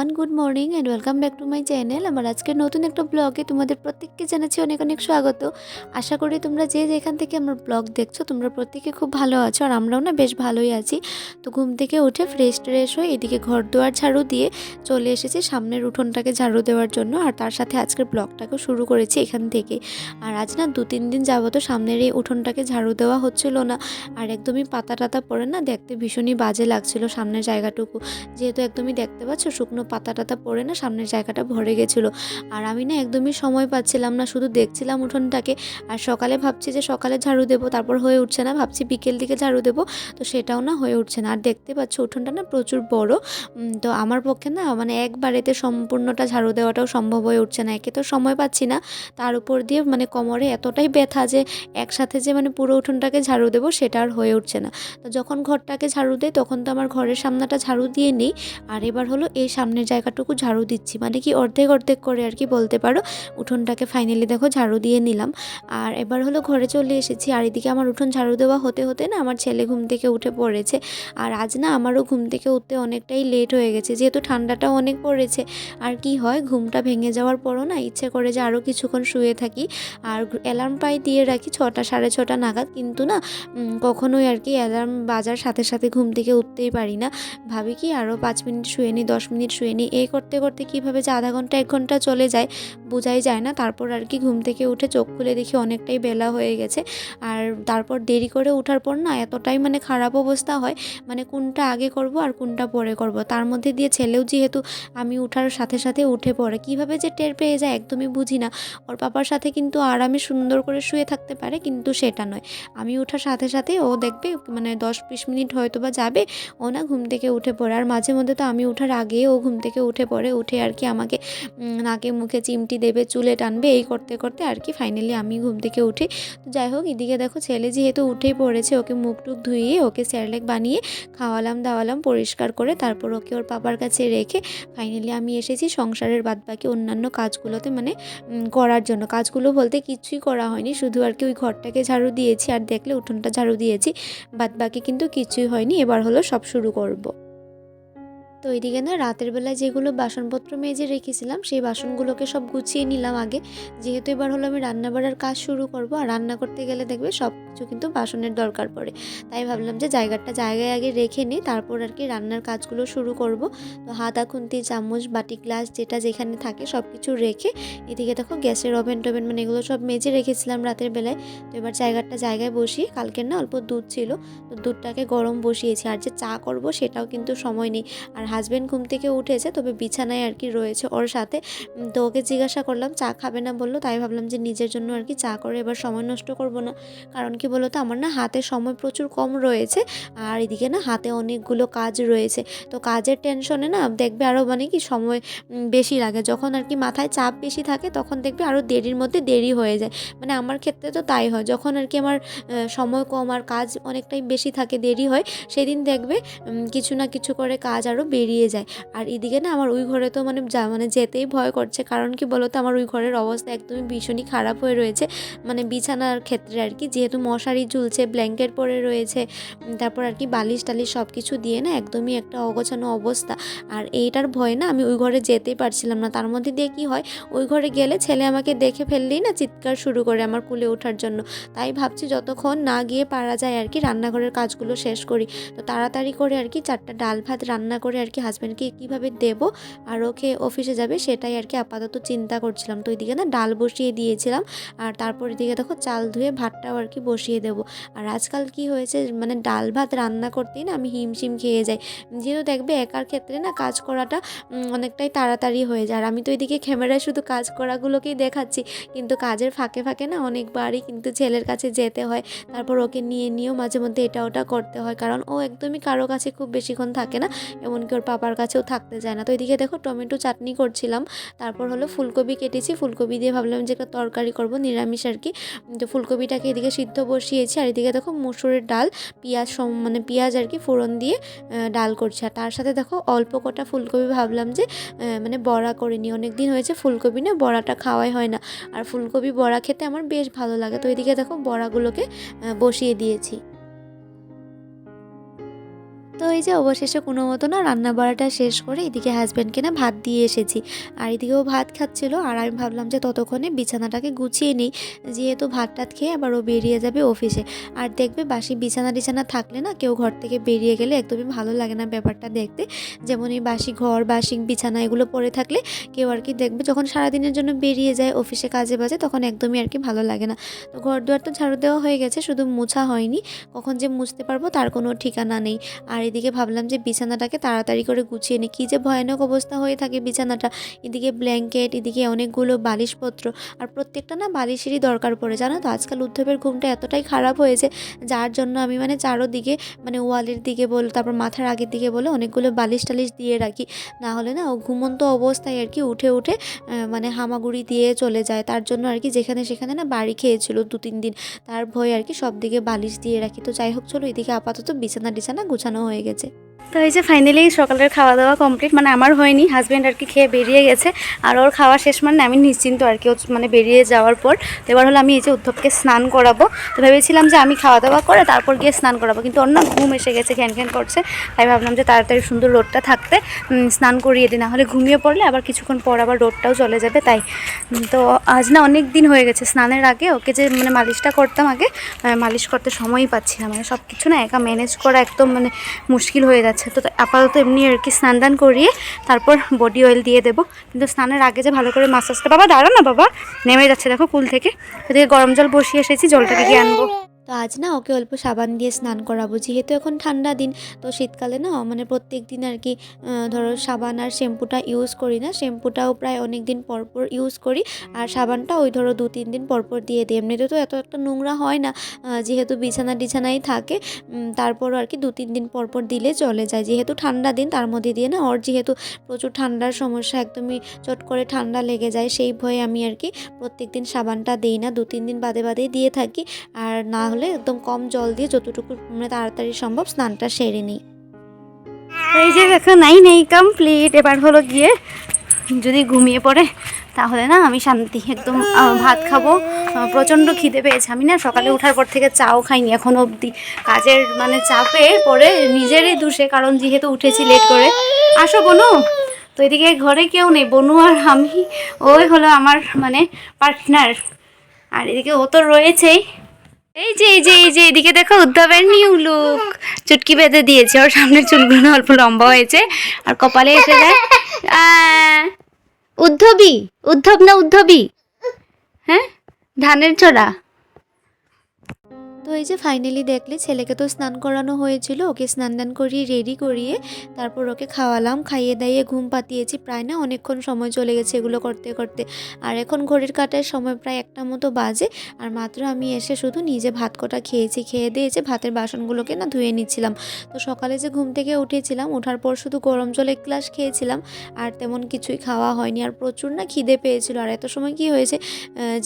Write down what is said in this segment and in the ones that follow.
Everyone good morning and welcome back to my channel আমার আজকের নতুন একটা ব্লগে তোমাদের প্রত্যেককে জানাচ্ছি অনেক অনেক স্বাগত। আশা করি তোমরা যে যেখান থেকে আমার ব্লগ দেখছ, তোমরা প্রত্যেকে খুব ভালো আছো আর আমরাও না বেশ ভালোই আছি। তো ঘুম থেকে উঠে ফ্রেশ ট্রেশ হয়ে এদিকে ঘর দুয়ার ঝাড়ু দিয়ে চলে এসেছি সামনের উঠোনটাকে ঝাড়ু দেওয়ার জন্য আর তার সাথে আজকের ব্লগটাকেও শুরু করেছি এখান থেকে। আর আজ না দু তিন দিন যাব তো সামনের এই উঠোনটাকে ঝাড়ু দেওয়া হচ্ছিল না আর একদমই পাতা টাতা পড়ে না, দেখতে ভীষণই বাজে লাগছিল সামনের জায়গাটুকু। যেহেতু একদমই দেখতে পাচ্ছ শুকনো পাতা টাতা পড়ে না, সামনের জায়গাটা ভরে গেছিল। আর আমি না একদমই সময় পাচ্ছিলাম না, শুধু দেখছিলাম উঠোনটাকে। আর সকালে ভাবছি যে সকালে ঝাড়ু দেবো, তারপর হয়ে উঠছে না, ভাবছি বিকেল দিকে ঝাড়ু দেবো, তো সেটাও না হয়ে উঠছে না। আর দেখতে পাচ্ছ উঠোনটা না প্রচুর বড় তো আমার পক্ষে না মানে একবারেতে সম্পূর্ণটা ঝাড়ু দেওয়াটাও সম্ভব হয়ে উঠছে না। একে তো সময় পাচ্ছি না, তার উপর দিয়ে মানে কোমরে এতটাই ব্যথা যে একসাথে যে মানে পুরো উঠোনটাকে ঝাড়ু দেবো, সেটা আর হয়ে উঠছে না। তো যখন ঘরটাকে ঝাড়ু দেয় তখন তো আমার ঘরের সামনাটা ঝাড়ু দিয়ে নিই। আর এবার হলো এই সামনের জায়গাটুকু ঝাড়ু দিচ্ছি। মানে কি অর্ধেক অর্ধেক করে আর কি বলতে পারো। উঠোনটাকে ফাইনালি দেখো ঝাড়ু দিয়ে নিলাম। আর এবার হলো ঘরে চলে এসেছি। আর এদিকে আমার উঠোন ঝাড়ু দেওয়া হতে হতে না আমার ছেলে ঘুম থেকে উঠে পড়েছে। আর আজ না আমারও ঘুম থেকে উঠতে অনেকটাই লেট হয়ে গেছে। যেহেতু ঠান্ডাটাও অনেক পড়েছে। আর কি হয়, ঘুমটা ভেঙে যাওয়ার পরও না ইচ্ছে করে যে আরও কিছুক্ষণ শুয়ে থাকি। আর অ্যালার্ম পাই দিয়ে রাখি ছটা, সাড়ে ছটা নাগাদ। কিন্তু না কখনোই আর কি অ্যালার্ম বাজার সাথে সাথে ঘুম থেকে উঠতেই পারি না। ভাবি কি আরও পাঁচ মিনিট শুয়ে নিই দশ মিনিট শুয়ে নিই এই করতে করতে কীভাবে যে আধা ঘণ্টা, এক ঘণ্টা চলে যায় বোঝাই যায় না। তারপর আর কি ঘুম থেকে উঠে চোখ খুলে দেখি অনেকটাই বেলা হয়ে গেছে। আর তারপর দেরি করে ওঠার পর না এতটাই মানে খারাপ অবস্থা হয় মানে কোনটা আগে করব আর কোনটা পরে করব। তার মধ্যে দিয়ে ছেলেও যেহেতু আমি উঠার সাথে সাথে উঠে পড়ে, কীভাবে যে টের পেয়ে যায় একদমই বুঝি না। ওর পাপার সাথে কিন্তু আরামে সুন্দর করে শুয়ে থাকতে পারে, কিন্তু সেটা নয়। আমি ওঠার সাথে সাথে ও দেখবে মানে দশ, বিশ মিনিট হয়তো বা যাবে, ও না ঘুম থেকে উঠে পড়ে। আর মাঝে মধ্যে তো আমি ওঠার আগে ও ঘুম থেকে উঠে পড়ে, উঠে আর কি আমাকে নাকে মুখে চিমটি দেবে, চুলে টানবে, এই করতে করতে আর কি ফাইনালি আমি ঘুম থেকে উঠি। তো যাই হোক, এদিকে দেখো ছেলে যেহেতু উঠেই পড়েছে, ওকে মুখ টুক ধুইয়ে, ওকে স্যারলেক বানিয়ে খাওয়ালাম, দাওয়ালাম, পরিষ্কার করে তারপর ওকে ওর পাপার কাছে রেখে ফাইনালি আমি এসেছি সংসারের বাদবাকি অন্যান্য কাজগুলোতে মানে করার জন্য। কাজগুলো বলতে কিছুই করা হয়নি, শুধু আর কি ওই ঘরটাকে ঝাড়ু দিয়েছি, আর দেখলে উঠোনটা ঝাড়ু দিয়েছি বাদ বাকি কিন্তু কিছুই হয়নি। এবার হলো সব শুরু করব। তো এইদিকে না রাতের বেলায় যেগুলো বাসনপত্র মেজে রেখেছিলাম, সেই বাসনগুলোকে সব গুছিয়ে নিলাম আগে। যেহেতু এবার হলো আমি রান্না বাড়ার কাজ শুরু করব, আর রান্না করতে গেলে দেখবে সব কিছু কিন্তু বাসনের দরকার পড়ে। তাই ভাবলাম যে জায়গাটা জায়গায় আগে রেখে নিই, তারপর আর কি রান্নার কাজগুলো শুরু করব। তো হাতা, খুন্তি, চামচ, বাটি, গ্লাস, যেটা যেখানে থাকে সব কিছু রেখে, এদিকে দেখো গ্যাসের ওভেন টোভেন মানে এগুলো সব মেজে রেখেছিলাম রাতের বেলায়। তো এবার জায়গাটা জায়গায় বসিয়ে, কালকের না অল্প দুধ ছিল, তো দুধটাকে গরম বসিয়েছি। আর যে চা করব সেটাও কিন্তু সময় নেই। আর হাজব্যান্ড ঘুম থেকে উঠেছে, তবে বিছানায় আর কি রয়েছে ওর সাথে। তো ওকে জিজ্ঞাসা করলাম, চা খাবে না? বলল, তাই ভাবলাম যে নিজের জন্য আর কি চা করে এবার সময় নষ্ট করব না। কারণ কি বলতো, আমার না হাতে সময় প্রচুর কম রয়েছে, আর এদিকে না হাতে অনেকগুলো কাজ রয়েছে। তো কাজের টেনশনে না দেখবে আরও মানে কি সময় বেশি লাগে। যখন আর কি মাথায় চাপ বেশি থাকে, তখন দেখবে আরও দেরির মধ্যে দেরি হয়ে যায়। মানে আমার ক্ষেত্রে তো তাই হয়, যখন আর কি আমার সময় কম আর কাজ অনেকটাই বেশি থাকে, দেরি হয়, সেদিন দেখবে কিছু না কিছু করে কাজ আরও বেরিয়ে যায়। আর এদিকে না আমার ওই ঘরে তো মানে যা মানে যেতেই ভয় করছে। কারণ কি বলতো? আমার ওই ঘরের অবস্থা একদমই ভীষণই খারাপ হয়ে রয়েছে। মানে বিছানার ক্ষেত্রে আর কি। যেহেতু মশারি ঝুলছে, ব্ল্যাঙ্কেট পরে রয়েছে তারপর আর কি বালিশ টালিশ সব কিছু দিয়ে না একদমই একটা অগোছানো অবস্থা। আর এইটার ভয় না আমি ওই ঘরে যেতেই পারছিলাম না। তার মধ্যে দিয়ে কি হয়? ওই ঘরে গেলে ছেলে আমাকে দেখে ফেললেই না চিৎকার শুরু করে আমার কুলে ওঠার জন্য। তাই ভাবছি যতক্ষণ না গিয়ে পারা যায় আর কি, রান্নাঘরের কাজগুলো শেষ করি। তো তাড়াতাড়ি করে আর কি চারটা ডাল ভাত রান্না করে আর কি হাজব্যান্ডকে কীভাবে দেবো? আর ওকে অফিসে যাবে, সেটাই আর কি আপাতত চিন্তা করছিলাম। তো ওইদিকে না ডাল বসিয়ে দিয়েছিলাম। আর তারপর এদিকে দেখো চাল ধুয়ে ভাতটাও আর কি বসিয়ে দেবো। আর আজকাল কি হয়েছে মানে ডাল ভাত রান্না করতেই না আমি হিমশিম খেয়ে যাই। যেহেতু দেখবে একার ক্ষেত্রে না কাজ করাটা অনেকটাই তাড়াতাড়ি হয়ে যায়। আর আমি তো এদিকে ক্যামেরায় শুধু কাজ করাগুলোকেই দেখাচ্ছি। কিন্তু কাজের ফাঁকে ফাঁকে না অনেকবারই কিন্তু ছেলের কাছে যেতে হয়। তারপর ওকে নিয়ে নিয়েও মাঝে মধ্যে এটা ওটা করতে হয়। কারণ ও একদমই কারও কাছে খুব বেশিক্ষণ থাকে না। এমনকি ওর পাপার কাছেও থাকতে যায় না। তো এদিকে দেখো টমেটো চাটনি করছিলাম, তারপর হলো ফুলকপি কেটেছি, ফুলকপি দিয়ে ভাবলাম যে একটা তরকারি করব, নিরামিষ আর কি। তো ফুলকপিটাকে এদিকে সিদ্ধ বসিয়েছি, আর এদিকে দেখো মুসুরের ডাল, পেঁয়াজ মানে পেঁয়াজ আর কি ফোড়ন দিয়ে ডাল করছি। আর তার সাথে দেখো অল্প কটা ফুলকপি ভাবলাম যে মানে বড়া করে নিই। অনেক দিন হয়েছে ফুলকপি না বড়াটা খাওয়াই হয় না। আর ফুলকপি বড়া খেতে আমার বেশ ভালো লাগে। তো এদিকে দেখো বড়াগুলোকে বসিয়ে দিয়েছি। তো এই যে অবশেষে কোনো মতো না রান্না বাড়াটা শেষ করে এদিকে হাজব্যান্ডকে না ভাত দিয়ে এসেছি। আর এদিকেও ভাত খাচ্ছিল। আর আমি ভাবলাম যে ততক্ষণে বিছানাটাকে গুছিয়ে নিই। যেহেতু ভাত টাত খেয়ে আবার ও বেরিয়ে যাবে অফিসে আর দেখবে বাসি বিছানা টিছানা থাকলে না কেউ ঘর থেকে বেরিয়ে গেলে একদমই ভালো লাগে না ব্যাপারটা দেখতে। যেমন এই বাসি ঘর, বাসি বিছানা এগুলো পড়ে থাকলে কেউ আর কি দেখবে যখন সারাদিনের জন্য বেরিয়ে যায় অফিসে কাজে বাজে তখন একদমই আর কি ভালো লাগে না। তো ঘর দুয়ার তো ঝাড়ু দেওয়া হয়ে গেছে, শুধু মোছা হয়নি। কখন যে মুছতে পারব তার কোনো ঠিকানা নেই। আর এদিকে ভাবলাম যে বিছানাটাকে তাড়াতাড়ি করে গুছিয়ে নিই কী যে ভয়ানক অবস্থা হয়ে থাকে বিছানাটা। এদিকে ব্ল্যাঙ্কেট এদিকে অনেকগুলো বালিশপত্র। আর প্রত্যেকটা না বালিশেরই দরকার পড়ে। জানো তো, আজকাল উদ্ধবের ঘুমটা এতটাই খারাপ হয়েছে, যার জন্য আমি মানে চারোদিকে মানে ওয়ালের দিকে বলো, তারপর মাথার আগের দিকে বলে অনেকগুলো বালিশ টালিশ দিয়ে রাখি। না হলে না ও ঘুমন্ত অবস্থায় আর কি উঠে উঠে মানে হামাগুড়ি দিয়ে চলে যায়। তার জন্য আর কি যেখানে সেখানে না বাড়ি খেয়েছিল দু, তিন দিন। তার ভয় আর কি সব দিকে বালিশ দিয়ে রাখি। তো যাই হোক, চলো এদিকে আপাতত বিছানা টিছানা গুছানো হয়ে গেছে। তো এই যে ফাইনালি সকালের খাওয়া দাওয়া কমপ্লিট মানে আমার হয়নি হাজব্যান্ড আর কি খেয়ে বেরিয়ে গেছে, আর ওর খাওয়া শেষ মানে আমি নিশ্চিন্ত আর কি মানে বেরিয়ে যাওয়ার পর এবার হলো আমি এই যে উদ্ধবকে স্নান করাবো, তো ভেবেছিলাম যে আমি খাওয়া দাওয়া করে তারপর গিয়ে স্নান করাবো, কিন্তু অন্য ঘুম এসে গেছে, ঘ্যান ঘ্যান করছে, তাই ভাবলাম যে তাড়াতাড়ি সুন্দর রোডটা থাকতে স্নান করিয়ে দিই নাহলে ঘুমিয়ে পড়লে আবার কিছুক্ষণ পর আবার রোডটাও চলে যাবে, তাই। তো আজ না অনেক দিন হয়ে গেছে স্নানের আগে, ওকে যে মানে মালিশটা করতাম আগে মালিশ করতে সময়ই পাচ্ছি না মানে সব কিছু না একা ম্যানেজ করা একদম মানে মুশকিল হয়ে যাচ্ছে তো আপাতত এমনি আর কি স্নান দান করিয়ে তারপর বডি অয়েল দিয়ে দেবো। কিন্তু স্নানের আগে যে ভালো করে মাসাজটা বাবা দাঁড়া না বাবা। নেমে যাচ্ছে দেখো কুল থেকে। ওদিকে গরম জল বসিয়ে এসেছি, জলটাকে গিয়ে আনব। তো আজ না ওকে অল্প সাবান দিয়ে স্নান করাবো। যেহেতু এখন ঠান্ডা দিন, তো শীতকালে না মানে প্রত্যেক দিন আর কি ধরো সাবান আর শ্যাম্পুটা ইউজ করি না। শ্যাম্পুটাও প্রায় অনেক দিন পর পর ইউজ করি। আর সাবানটা ওই ধরো দু, তিন দিন পর পর দিয়ে দিই। এমনিতে তো এত একটা নোংরা হয় না যেহেতু বিছানা টিছানাই থাকে তারপরও আর কি দু, তিন দিন পর পর দিলে চলে যায়। যেহেতু ঠান্ডা দিন, তার মধ্যে দিয়ে না ওর যেহেতু প্রচুর ঠান্ডার সমস্যা, একদমই চট করে ঠান্ডা লেগে যায়, সেই ভয়ে আমি আর কি প্রত্যেক দিন সাবানটা দিই না। দু, তিন দিন বাদে বাদেই দিয়ে থাকি। আর না হলে একদম কম জল দিয়ে যতটুকু মানে তাড়াতাড়ি সম্ভব স্নানটা সেরে নিই। এই যে দেখো, নাই, নেই কমপ্লিট এবার হলো গিয়ে যদি ঘুমিয়ে পড়ে, তাহলে না আমি শান্তি, একদম ভাত খাব। প্রচণ্ড খিদে পেয়েছে। আমি না সকালে ওঠার পর থেকে চাও খাইনি, এখন অবধি। কাজের মানে চাপে পড়ে নিজেরই দোষে, কারণ যেহেতু উঠেছি লেট করে। আসো, বনু। তো এদিকে ঘরে কেউ নেই, বনু আর আমি। ওই হলো আমার মানে পার্টনার আর এদিকে ও তো রয়েছেই। এই যে এই যে এই যে, এদিকে দেখো উদ্ধবের নিউ লুক চুটকি বেঁধে দিয়েছে, ওর সামনে চুলগুলো অল্প লম্বা হয়েছে। আর কপালে এসে দেয় উদ্ধবী, উদ্ধব না উদ্ধবী? হ্যাঁ? ধানের ছড়া তো এই যে ফাইনালি দেখলে ছেলেকে তো স্নান করানো হয়েছিল ওকে স্নান দান করিয়ে রেডি করিয়ে তারপর ওকে খাওয়ালাম খাইয়ে দাইয়ে ঘুম পাতিয়েছি প্রায় না অনেকক্ষণ সময় চলে গেছে এগুলো করতে করতে। আর এখন ঘড়ির কাটার সময় প্রায় একটা মতো বাজে আর মাত্র আমি এসে শুধু নিজে ভাত কটা খেয়েছি খেয়ে দিয়েছে ভাতের বাসনগুলোকে না ধুয়ে নিচ্ছিলাম। তো সকালে যে ঘুম থেকে উঠেছিলাম ওঠার পর শুধু গরম জল গ্লাস খেয়েছিলাম আর তেমন কিছুই খাওয়া হয়নি আর প্রচুর না খিদে পেয়েছিল। আর এত সময় কি হয়েছে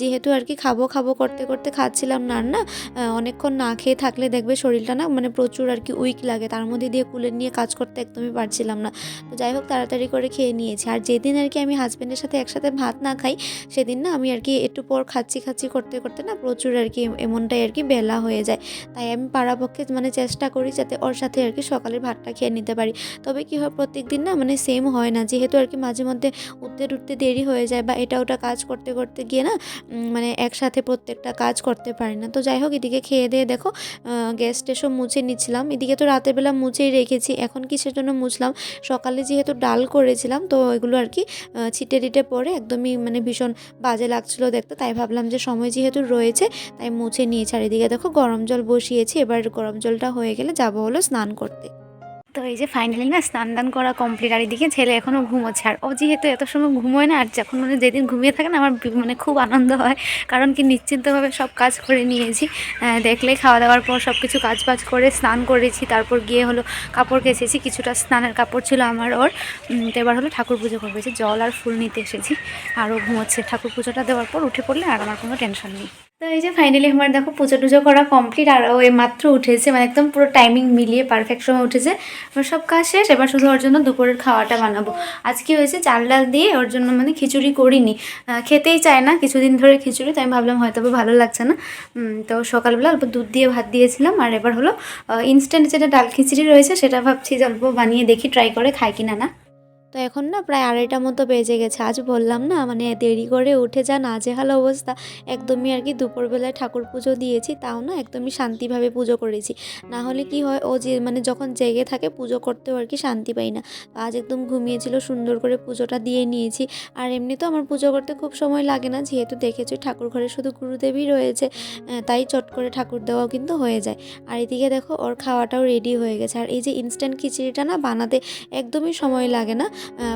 যেহেতু আর কি খাব খাব করতে করতে খাচ্ছিলাম না না আহ, অনেকক্ষণ না খেয়ে থাকলে দেখবে শরীরটা না মানে প্রচুর আর কি উইক লাগে। তার মধ্যে দিয়ে কুলের নিয়ে কাজ করতে একদমই পারছিলাম না। তো যাই হোক, তাড়াতাড়ি করে খেয়ে নিয়েছি। আর যেদিন আর কি আমি হাজব্যান্ডের সাথে একসাথে ভাত না খাই, সেদিন না আমি আর কি একটু পর খাচ্ছি খাচ্ছি করতে করতে না প্রচুর আর কি এমনটাই আর কি বেলা হয়ে যায়। তাই আমি পাড়াপক্ষে মানে চেষ্টা করি যাতে ওর সাথে আর কি সকালের ভাতটা খেয়ে নিতে পারি। তবে কি হয় প্রত্যেক দিন না মানে সেম হয় না। যেহেতু আর কি মাঝে মধ্যে উঠতে উঠতে দেরি হয়ে যায় বা এটা ওটা কাজ করতে করতে গিয়ে না মানে একসাথে প্রত্যেকটা কাজ করতে পারি না। তো যাই হোক, এদিকে খেয়ে দিয়ে দেখো গ্যাস সব মুছে নিচ্ছিলাম। এদিকে তো রাতের বেলা মুছেই রেখেছি, এখন কি সেজন্য মুছলাম? সকালে যেহেতু ডাল করেছিলাম, তো এগুলো আর কি ছিটে টিটে পরে একদমই মানে ভীষণ বাজে লাগছিল দেখতে, তাই ভাবলাম যে সময় যেহেতু রয়েছে, তাই মুছে নিয়েছি। আর এদিকে দেখো গরম জল বসিয়েছি, এবার গরম জলটা হয়ে গেলে যাব হলো স্নান করতে। তো এই যে ফাইনালি না স্নান দান করা কমপ্লিট আর এদিকে ছেলে এখনও ঘুমোচ্ছে। আর ও যেহেতু এত সময় ঘুমোয় না, আর যখন মানে যেদিন ঘুমিয়ে থাকে না, আমার মানে খুব আনন্দ হয়। কারণ কি নিশ্চিন্তভাবে সব কাজ করে নিয়েছি। দেখলে খাওয়া দাওয়ার পর সব কিছু কাজ বাজ করে স্নান করেছি। তারপর গিয়ে হলো কাপড় কেচেছি, কিছুটা স্নানের কাপড় ছিল আমার ওর। তো এবার হলো ঠাকুর পুজো করব। এই যে জল আর ফুল নিতে এসেছি। আরও ঘুমোচ্ছে। ঠাকুর পুজোটা দেওয়ার পর উঠে পড়লে আর আমার কোনো টেনশন নেই। তো এই যে ফাইনালি আমার দেখো পুজো টুজো করা কমপ্লিট আর ও মাত্র উঠেছে মানে একদম পুরো টাইমিং মিলিয়ে পারফেক্ট সময় উঠেছে। আমার সব কাজ শেষ, এবার শুধু ওর জন্য দুপুরের খাওয়াটা বানাবো। আজকে হয়েছে চাল ডাল দিয়ে ওর জন্য মানে খিচুড়ি করিনি। খেতেই চায় না, কিছুদিন ধরে খিচুড়ি, তাই আমি ভাবলাম হয়তো ভালো লাগছে না। তো সকালবেলা অল্প দুধ দিয়ে ভাত দিয়েছিলাম, আর এবার হলো ইনস্ট্যান্ট যেটা ডাল খিচুড়ি রয়েছে, সেটা ভাবছি অল্প বানিয়ে দেখি ট্রাই করে খাই কিনা না। তো এখন না প্রায় আড়াইটা মতো বেজে গেছে। আজ বললাম না মানে দেরি করে উঠে যা না নাজেহাল অবস্থা। একদমই আর কি দুপুরবেলায় ঠাকুর পুজো দিয়েছি, তাও না একদমই শান্তিভাবে পুজো করেছি। না হলে কি হয়, ও যে মানে যখন জেগে থাকে পুজো করতেও আর কি শান্তি পাই না। আজ একদম ঘুমিয়েছিল, সুন্দর করে পুজোটা দিয়ে নিয়েছি। আর এমনি তো আমার পুজো করতে খুব সময় লাগে না, যেহেতু দেখেছি ঠাকুর ঘরে শুধু গুরুদেবই রয়েছে তাই চট করে ঠাকুর দেওয়াও কিন্তু হয়ে যায়। আর এদিকে দেখো, ওর খাওয়াটাও রেডি হয়ে গেছে। আর এই যে ইনস্ট্যান্ট খিচুড়িটা না বানাতে একদমই সময় লাগে না।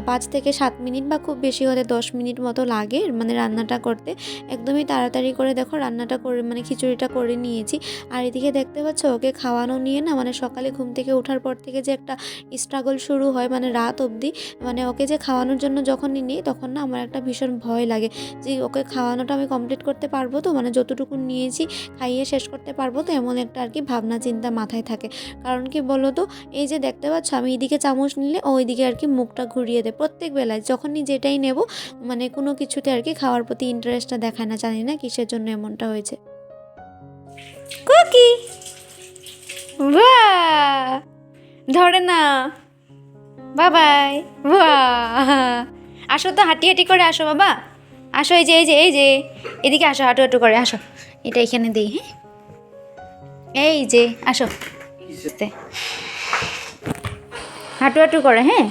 পাঁচ থেকে সাত মিনিট বা খুব বেশি হলে দশ মিনিট মতো লাগে মানে রান্নাটা করতে। একদমই তাড়াতাড়ি করে দেখো রান্নাটা করে মানে খিচুড়িটা করে নিয়েছি। আর এদিকে দেখতে পাচ্ছ ওকে খাওয়ানো নিয়ে না মানে সকালে ঘুম থেকে ওঠার পর থেকে যে একটা স্ট্রাগল শুরু হয় মানে রাত অবধি মানে ওকে যে খাওয়ানোর জন্য যখনই নিই তখন না আমার একটা ভীষণ ভয় লাগে যে ওকে খাওয়ানোটা আমি কমপ্লিট করতে পারব তো? মানে যতটুকু নিয়েছি খাইয়ে শেষ করতে পারব তো? এমন একটা আর কি ভাবনা চিন্তা মাথায় থাকে। কারণ কি বলো তো এই যে দেখতে পাচ্ছ আমি এইদিকে চামচ নিলে ওইদিকে আর কি মুখটা ঘুরিয়ে দেয়। প্রত্যেক বেলায় যখনই যেটাই নেব মানে কোনো কিছুতে আর কি খাওয়ার প্রতি ইন্টারেস্টটা দেখায় না, জানি না কিসের জন্য এমনটা হয়েছে। কুকি! ধরে না। বাবাই আসো তো হাঁটি হাঁটি করে আসো বাবা। আসো এই যে এই যে এই যে। এদিকে আসো, হাঁটু হাঁটু করে, আসো। এটা এখানে দিই হ্যাঁ? এই যে, আসো। হাঁটু হাঁটু করে হ্যাঁ?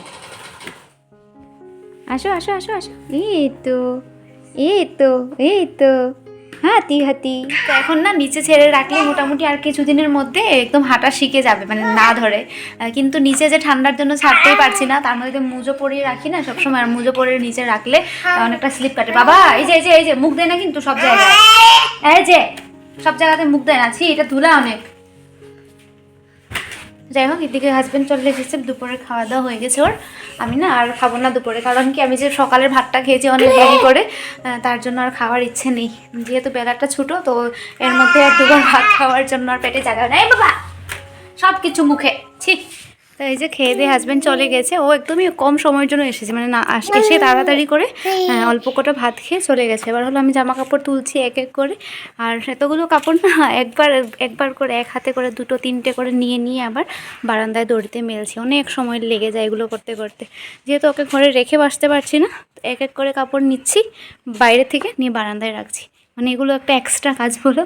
আসো আসো আসো আসো। এই তো এই তো এই তো। হাতি হাতি। তো এখন না নিচে ছেড়ে রাখলে মোটামুটি আর কিছুদিনের মধ্যে একদম হাঁটা শিখে যাবে মানে না ধরে। কিন্তু নিচে যে ঠান্ডার জন্য ছাড়তেই পারছি না, তার মধ্যে মুজো পরিয়ে রাখি না, সবসময় আর মুজো পরে নিচে রাখলে অনেকটা স্লিপ কাটে। বাবা, এই যে এই যে এই যে, মুখ দেয় না কিন্তু সব জায়গায়। এই যে, সব জায়গাতে মুখ দেয় না। ছি, এটা ধুলা অনেক। যাই হোক এদিকে হাজব্যান্ড চলে এসেছে, দুপুরে খাওয়া দাওয়া হয়ে গেছে ওর। আমি না আর খাব না দুপুরে, কারণ কি আমি যে সকালের ভাতটা খেয়েছি অনেক দেরি করে তার জন্য আর খাওয়ার ইচ্ছে নেই। যেহেতু বেলাটা ছোটো, তো এর মধ্যে আর দুবার ভাত খাওয়ার জন্য আর পেটে জায়গা নেই। বাবা! সব কিছু মুখে, ছি! তো এই যে খেয়ে দিয়ে হাজব্যান্ড চলে গেছে ও একদমই কম সময়ের জন্য এসেছে মানে না এসে তাড়াতাড়ি করে হ্যাঁ, অল্প কটা ভাত খেয়ে চলে গেছে। এবার হলো আমি জামা কাপড় তুলছি এক এক করে আর এতগুলো কাপড় না একবার একবার করে এক হাতে করে দুটো তিনটে করে নিয়ে নিয়ে আবার বারান্দায় দড়িতে মেলছি। অনেক সময় লেগে যায় এগুলো করতে করতে। যেহেতু ওকে ঘরে রেখে বাসতে পারছি না এক এক করে কাপড় নিচ্ছি বাইরে থেকে নিয়ে বারান্দায় রাখছি। মানে এগুলো একটা এক্সট্রা কাজ হলো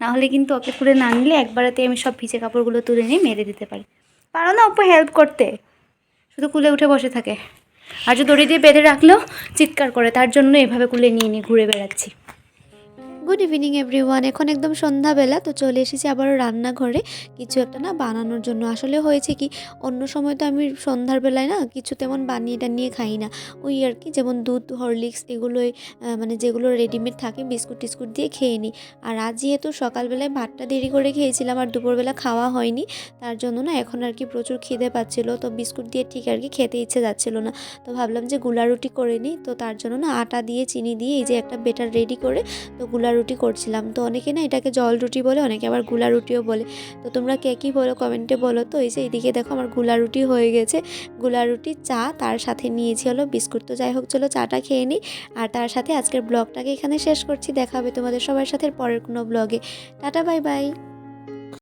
নাহলে কিন্তু ওকে করে না নিলে একবারেতে আমি সব ভিজে কাপড়গুলো তুলে নিয়ে মেরে দিতে পারি। পারো না অপু হেল্প করতে। শুধু কুলে উঠে বসে থাকে। আর যদি দড়ি দিয়ে বেঁধে রাখলেও চিৎকার করে। তার জন্য এভাবে কুলে নিয়ে নিয়ে ঘুরে বেড়াচ্ছি। গুড ইভিনিং এভরিওয়ান এখন একদম সন্ধ্যাবেলা, তো চলে এসেছি আবারও রান্নাঘরে। কিছু একটা না বানানোর জন্য। আসলে হয়েছে কি, অন্য সময় তো আমি সন্ধ্যার বেলায় না কিছু তেমন বানিয়ে টানিয়ে খাই না। ওই আর কি, যেমন দুধ, হরলিক্স এগুলোই মানে যেগুলো রেডিমেড থাকে, বিস্কুট টিস্কুট দিয়ে খেয়ে নিই। আর আজ যেহেতু সকালবেলায় ভাতটা দেরি করে খেয়েছিলাম আর দুপুরবেলা খাওয়া হয়নি, তার জন্য না এখন আর কি প্রচুর খিদে পাচ্ছিলো। তো বিস্কুট দিয়ে ঠিক আর কি খেতে ইচ্ছে যাচ্ছিল না। তো ভাবলাম যে গুলা রুটি করে নিই। তো তার জন্য না আটা দিয়ে, চিনি দিয়ে এই যে একটা বেটার রেডি করে, তো গুলা রুটি করছিলাম। তো অনেকে না এটাকে জল রুটি বলে, অনেকে আবারগুলা রুটিও বলে। তো তোমরা কে কী বলো কমেন্টে বলো। তো এই যে এইদিকে দেখো আমারগুলা রুটি হয়ে গেছে। গুলা রুটি চা তার সাথে নিয়েছি হলো বিস্কুট। তো যাই হোক, চলো চাটা খেয়ে নিই আর তার সাথে আজকের ব্লগটাকে এখানে শেষ করছি। দেখা হবে তোমাদের সবার সাথে পরের কোনো ব্লগে। টাটা, বাই বাই।